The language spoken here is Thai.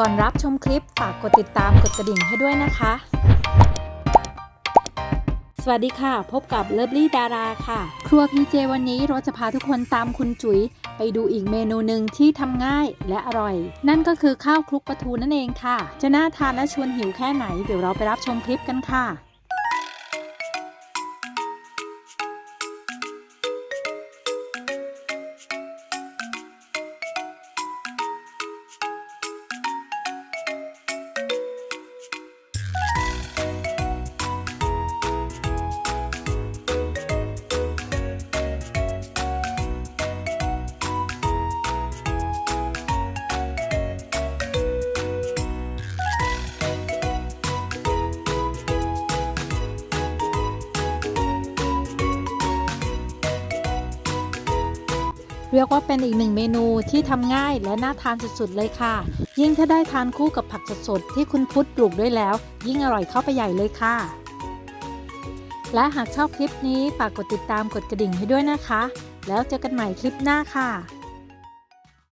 ก่อนรับชมคลิปฝากกดติดตามกดกระดิ่งให้ด้วยนะคะ สวัสดีค่ะ พบกับเลิฟลี่ดาราค่ะ ครัวพีเจวันนี้เราจะพาทุกคนตามคุณจุ๋ย ไปดูอีกเมนูหนึ่งที่ทำง่ายและอร่อย นั่นก็คือข้าวคลุกปลาทูนั่นเองค่ะ จะน่าทานและชวนหิวแค่ไหนเดี๋ยวเราไปรับชมคลิปกันค่ะ เรียกว่าเป็นอีกหนึ่งเมนูที่ทำง่ายและน่าทานสุดๆเลยค่ะ ยิ่งถ้าได้ทานคู่กับผักสดๆที่คุณพุทธปลูกด้วยแล้ว ยิ่งอร่อยเข้าไปใหญ่เลยค่ะ และหากชอบคลิปนี้ฝากกดติดตามกดกระดิ่งให้ด้วยนะคะ แล้วเจอกันใหม่คลิปหน้าค่ะ